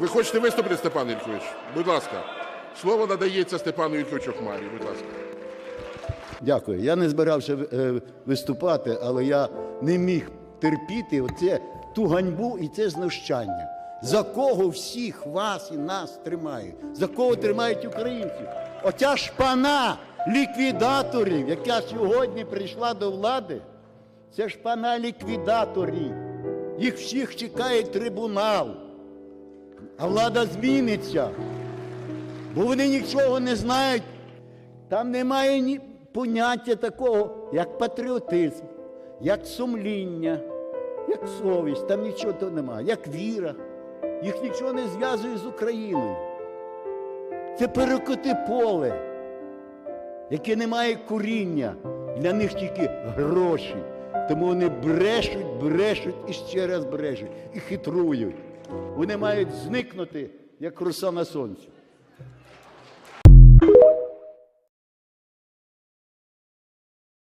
Ви хочете виступити, Степан Ількович? Будь ласка. Слово надається Степану Ільковичу Хмарі. Будь ласка. Дякую. Я не збирався е, виступати, але я не міг терпіти оце, ту ганьбу і це знущання. За кого всіх вас і нас тримають? За кого тримають українців? Оця шпана ліквідаторів, яка сьогодні прийшла до влади, це шпана ліквідаторів. Їх всіх чекає трибунал. А влада зміниться. Бо вони нічого не знають. Там немає ні поняття такого, як патріотизм, як сумління, як совість. Там нічого того немає, як віра. Їх нічого не зв'язує з Україною. Це перекоти поле, яке не має коріння. Для них тільки гроші. Тому вони брешуть, брешуть і ще раз брешуть, і хитрують. Вони мають зникнути, як руса на сонці.